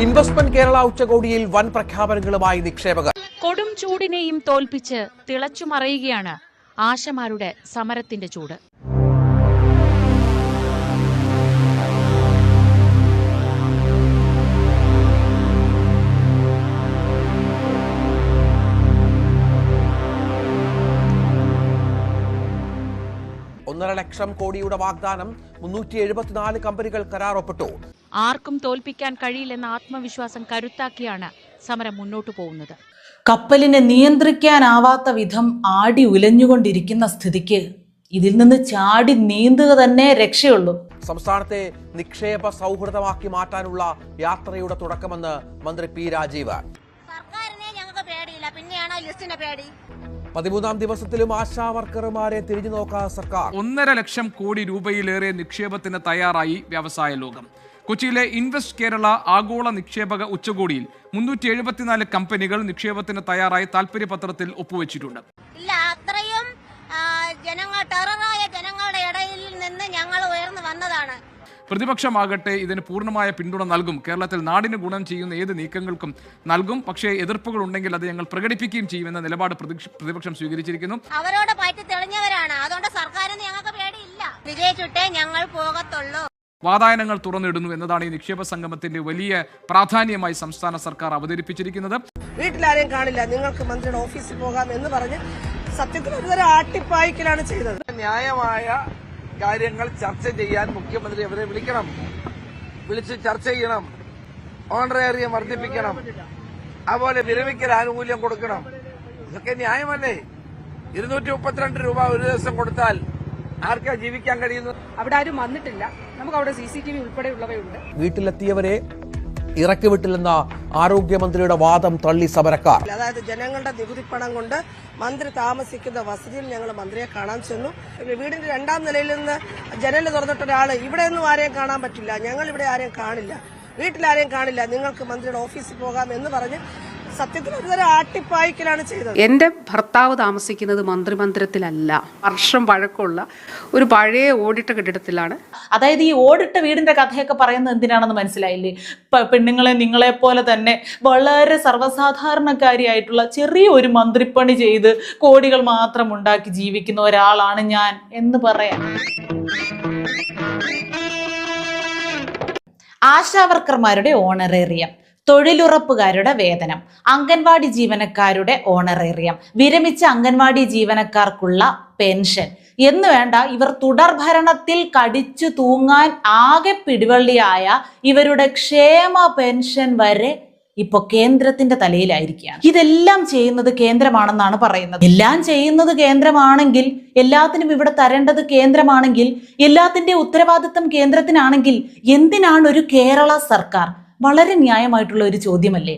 Investment Kerala ഉച്ചകോടിയിൽ വൻ പ്രഖ്യാപനങ്ങളുമായി നിക്ഷേപകർ. കൊടും ചൂടിനെയും തോൽപ്പിച്ച് തിളച്ചുമറയുകയാണ് ആശമാരുടെ സമരത്തിന്റെ ചൂട്. ഒന്നര ലക്ഷം കോടിയുടെ വാഗ്ദാനം മുന്നൂറ്റി എഴുപത്തിനാല് കമ്പനികൾ കരാർ ഒപ്പിട്ടു ആർക്കും തോൽപ്പിക്കാൻ കഴിയില്ലെന്ന ആത്മവിശ്വാസം കരുത്താക്കിയാണ് സമരം മുന്നോട്ടു പോകുന്നത്. കപ്പലിനെ നിയന്ത്രിക്കാനാവാത്ത വിധം ആടി ഉലഞ്ഞുകൊണ്ടിരിക്കുന്ന സ്ഥിതിക്ക് ഇതിൽ നിന്ന് ചാടി നീന്തുക തന്നെ രക്ഷയുള്ളൂ. സംസ്ഥാനത്തെ നിക്ഷേപ സൗഹൃദമാക്കി മാറ്റാനുള്ള യാത്രയുടെ തുടക്കമെന്ന് മന്ത്രി പി രാജീവ് സർക്കാരിനെ ഞങ്ങൾക്ക് പേടിയില്ല. പിന്നെയാണ് ആ ലിസ്റ്റിന്റെ പേടി. പതിമൂന്നാം ദിവസത്തിലും ആശാ വർക്കർമാരെ തിരിഞ്ഞു നോക്കാൻ സർക്കാർ. ഒന്നര ലക്ഷം കോടി രൂപയിലേറെ നിക്ഷേപത്തിന് തയ്യാറായി വ്യവസായ ലോകം. കൊച്ചിയിലെ ഇൻവെസ്റ്റ് കേരള ആഗോള നിക്ഷേപക ഉച്ചകോടിയിൽ മുന്നൂറ്റി എഴുപത്തിനാല് കമ്പനികൾ നിക്ഷേപത്തിന് തയ്യാറായി താൽപര്യപത്രത്തിൽ ഒപ്പുവെച്ചിട്ടുണ്ട്. ഇല്ല അത്രയും ജനങ്ങൾ ടെററായ ജനങ്ങളുടെ ഇടയിൽ നിന്ന് ഞങ്ങൾ ഉയർന്നു വന്നതാണ്. പ്രതിപക്ഷമാകട്ടെ ഇതിന് പൂർണമായ പിന്തുണ നൽകും. കേരളത്തിൽ നാടിന് ഗുണം ചെയ്യുന്ന ഏത് നീക്കങ്ങൾക്കും നൽകും. പക്ഷേ എതിർപ്പുകൾ ഉണ്ടെങ്കിൽ അത് ഞങ്ങൾ പ്രകടിപ്പിക്കുകയും ചെയ്യുമെന്ന നിലപാട് പ്രതിപക്ഷം സ്വീകരിച്ചിരിക്കുന്നു. അവരോട് പറ്റി തെളിഞ്ഞവരാണ്. അതുകൊണ്ട് സർക്കാരിന് ഞങ്ങൾക്ക് പേടിയില്ല. വിജയിച്ചിട്ടേ ഞങ്ങൾ പോകത്തുള്ളൂ. വാതായനങ്ങൾ തുറന്നിടുന്നു എന്നതാണ് ഈ നിക്ഷേപ സംഗമത്തിന്റെ വലിയ പ്രാധാന്യമായി സംസ്ഥാന സർക്കാർ അവതരിപ്പിച്ചിരിക്കുന്നത്. വീട്ടിലാരെയും കാണില്ല. നിങ്ങൾക്ക് മന്ത്രിയുടെ ഓഫീസിൽ പോകാം എന്ന് പറഞ്ഞ് സത്യത്തിൽ ഒരുതരം ആട്ടിപ്പായിക്കലാണ് ചെയ്തത്. ന്യായമായ കാര്യങ്ങൾ ചർച്ച ചെയ്യാൻ മുഖ്യമന്ത്രി അവരെ വിളിക്കണം. വിളിച്ച് ചർച്ച ചെയ്യണം. ഓണറേറിയം വർദ്ധിപ്പിക്കണം. അതുപോലെ വിരമിക്കൽ ആനുകൂല്യം കൊടുക്കണം. ഇതൊക്കെ ന്യായമല്ലേ? ഇരുന്നൂറ്റി മുപ്പത്തിരണ്ട് രൂപ ഒരു ദിവസം കൊടുത്താൽ ആർക്കാ ജീവിക്കാൻ കഴിയുന്നു അവിടെ ആരും വന്നിട്ടില്ല. നമുക്ക് അവിടെ സി സി ടി വി ഉൾപ്പെടെയുള്ളവയുണ്ട്. വീട്ടിലെത്തിയവരെ ഇറക്കി വിട്ടില്ലെന്ന ആരോഗ്യമന്ത്രിയുടെ വാദം തള്ളി സമരക്കാർ. അതായത് ജനങ്ങളുടെ നികുതി പണം കൊണ്ട് മന്ത്രി താമസിക്കുന്ന വസതിയിൽ ഞങ്ങൾ മന്ത്രിയെ കാണാൻ ചെന്നു. വീടിന്റെ രണ്ടാം നിലയിൽ നിന്ന് ജനൽ തുറന്നിട്ട ഒരാൾ ഇവിടെ ഒന്നും ആരെയും കാണാൻ പറ്റില്ല. ഞങ്ങൾ ഇവിടെ ആരെയും കാണില്ല. വീട്ടിലാരെയും കാണില്ല. നിങ്ങൾക്ക് മന്ത്രിയുടെ ഓഫീസിൽ പോകാം എന്ന് പറഞ്ഞ് സത്യത്തിൽ ഒരുതരം ആട്ടിപ്പായിക്കലാണ് ചെയ്തത്. എന്റെ ഭർത്താവ് താമസിക്കുന്നത് മന്ത്രിമന്ദിരത്തിലല്ല. വർഷം പഴക്കമുള്ള ഒരു പഴയ ഓടിട്ട കെട്ടിടത്തിലാണ്. അതായത് ഈ ഓടിട്ട വീടിന്റെ കഥയൊക്കെ പറയുന്നത് എന്തിനാണെന്ന് മനസ്സിലായില്ലേ? പെണ്ണുങ്ങളെ നിങ്ങളെ പോലെ തന്നെ വളരെ സർവസാധാരണക്കാരിയായിട്ടുള്ള ചെറിയ ഒരു മന്ത്രിപ്പണി ചെയ്ത് കോടികൾ മാത്രം ഉണ്ടാക്കി ജീവിക്കുന്ന ഒരാളാണ് ഞാൻ എന്ന് പറയാം. ആശാവർക്കർമാരുടെ ഓണറേറിയം. തൊഴിലുറപ്പുകാരുടെ വേതനം അംഗൻവാടി ജീവനക്കാരുടെ ഓണറേറിയം വിരമിച്ച അംഗൻവാടി ജീവനക്കാർക്കുള്ള പെൻഷൻ എന്ന് വേണ്ട ഇവർ തുടർഭരണത്തിൽ കടിച്ചു തൂങ്ങാൻ ആകെ പിടിവള്ളിയായ ഇവരുടെ ക്ഷേമ പെൻഷൻ വരെ ഇപ്പൊ കേന്ദ്രത്തിന്റെ തലയിലായിരിക്കുകയാണ്. ഇതെല്ലാം ചെയ്യുന്നത് കേന്ദ്രമാണെന്നാണ് പറയുന്നത്. എല്ലാം ചെയ്യുന്നത് കേന്ദ്രമാണെങ്കിൽ എല്ലാത്തിനും ഇവിടെ തരേണ്ടത് കേന്ദ്രമാണെങ്കിൽ എല്ലാത്തിന്റെ ഉത്തരവാദിത്തം കേന്ദ്രത്തിനാണെങ്കിൽ എന്തിനാണ് ഒരു കേരള സർക്കാർ വളരെ ന്യായമായിട്ടുള്ള ഒരു ചോദ്യമല്ലേ?